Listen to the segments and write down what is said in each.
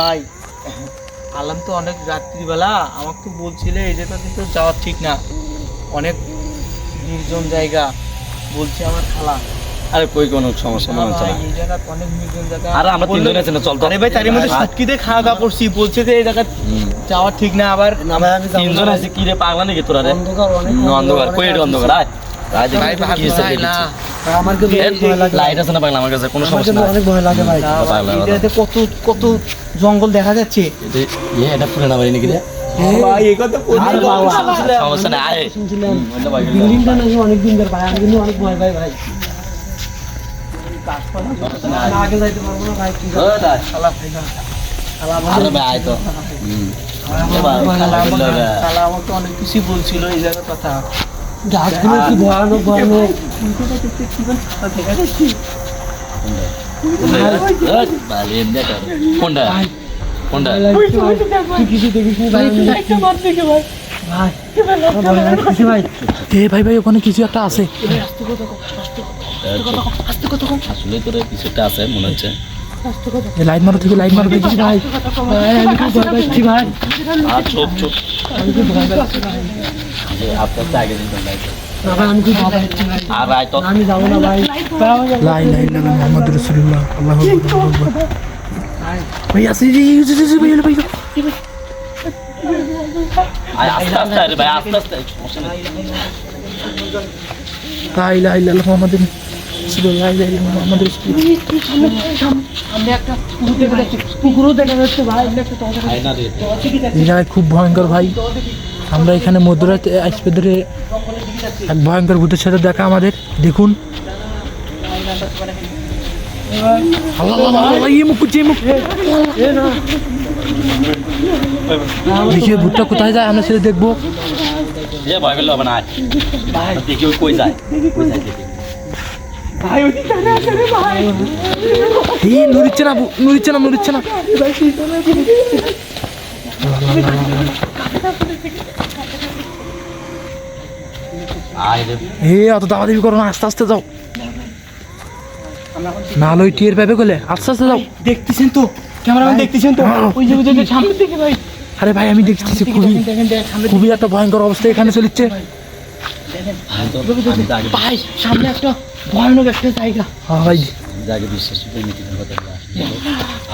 ভাই আলাম তো অনেক রাত্রিবেলা আমাকে তো বলছিলে এই জায়গাতে তো যাওয়া ঠিক না। অনেক নির্জন জায়গা বলছে আমার খালা। আরে কই কোনো সমস্যা মনে হচ্ছে না। এই জায়গা অনেক নির্জন জায়গা। আরে আমরা তিনজন আছি না চল তো আরে ভাই তার মধ্যে সুটকিতে খাওয়া দাওয়া করছি বলছে যে এই জায়গা। যাওয়া ঠিক না আবার তিনজন আছে কি রে পাগলা নাকি তোরা রে? অন্ধকার অনেক অন্ধকার। কই অন্ধকার। আয়। আমার অনেক ভয় লাগে। লাইট আছে না পাগলা আমার কাছে কোনো সমস্যা কিন্তু অনেক ভয় লাগে ভাই। না ভাই, পাগলা, পাগলা। এটাতে কত কত জঙ্গল দেখা যাচ্ছে। এটা ইয়ে বাড়ি নাকি ধরে ভাই আমি কিন্তু অনেক ভয় পাই ভাই। আগে যাইতে পারব না ভাই আমাকে অনেক কিছু বলছিল এই জায়গার কথা। গাছগুলো কি ভয়ানক ভয়ানক। কোনটা? কোনটা। তুই কিছু দেখিস এ ভাই ভাই ওখানে কিছু একটা আছে। আসলে তোর কিছু একটা আছে মনে হচ্ছে। লাইট মারো থেকে লাইট মারো দেখি। দেখিস ভাই ভাই আমি খুব ভয় পাচ্ছি ভাই। আমি খুব ভয় পাচ্ছি। ভাই আপনার দিন না ভাই আমি ভাই আর আয় তো আমি যাব না ভাই। লাই মোহাম্মদ আল্লাহু ভাই আসি ভাই ভাই আস্তে আস্তে ভাই আস্তে আস্তে। মোহাম্মদ মোহাম্মদ খুব ভয়ঙ্কর ভাই। আমরা এখানে মধ্যরাতে আসবে ধরে এক ভয়ঙ্কর ভূতের সাথে দেখা আমাদের। দেখুন। দেখি ভূতটা কোথায় যায়? আমরা সেটা দেখব। নুরিচ্ছে না নুরিচ্ছে না নুরিচ্ছে না। হে অত করো না আস্তে আস্তে যাও। না লই টিয়ের পাবে গেলে আস্তে আস্তে যাও। দেখতেছেন তো? ক্যামেরাম্যান দেখতেছেন তো? ওই যে ওই যে সামনে থেকে ভাই। আরে ভাই আমি দেখতেছি খুবই খুবই একটা ভয়ঙ্কর অবস্থা এখানে আগে ভাই সামনে একটা ভয়ানক একটা জায়গা। হ্যাঁ ভাই। বিশ্বাস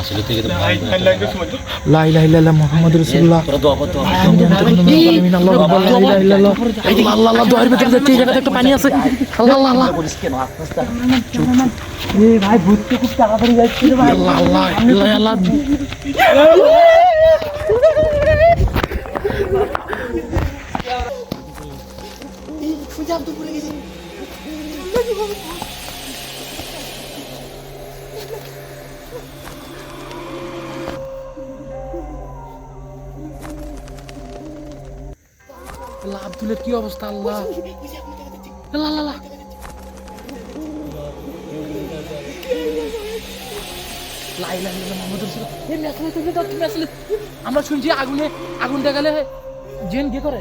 আসলে থেকে তো রাসূলুল্লাহ। দোয়া আল্লাহু আকবার লা ইলাহা ইল্লাল্লাহ আল্লাহ আল্লাহ দোয়ার ভিতরে যাচ্ছে এই জায়গাতে একটা পানি আছে। আল্লাহ আল্লাহ আল্লাহ। করিস কেন আস্তে আস্তে এ ভাই ভূতকে খুব তাড়াতাড়ি যাচ্ছে ভাই। আল্লাহ আল্লাহ আল্লাহ আল্লাহ। আল্লাহ আব্দুলের কি অবস্থা, আল্লাহ? আল্লাহ আল্লাহ আল্লাহ আমরা শুনছি আগুনে আগুন দেখালে জেন কি করে?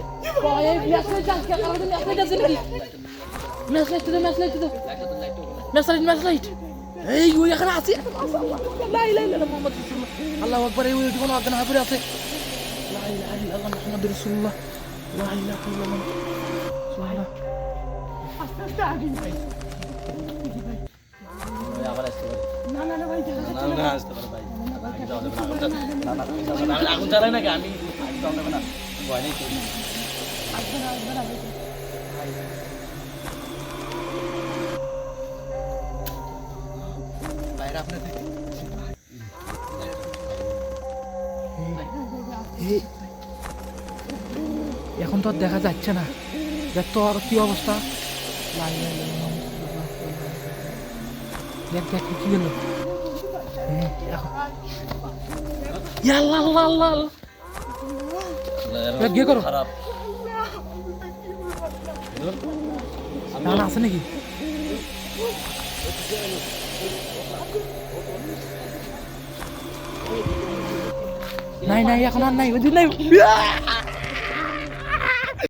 এই ওই এখানে আছে। মোহাম্মদ রাসূলুল্লাহ। এই, ওই কোনো অজ্ঞান হয়ে পড়ে আছে মুহাম্মদ রাসূলুল্লাহ। আগুন জ্বালাই নাকি আমি না ভয় নেই। বাইরে এই এখন তো দেখা যাচ্ছে না। দেখ তো আর কি অবস্থা। দেখ দেখ, কি গেল না আছে নাকি নাই নাই এখন আর নাই ওই নাই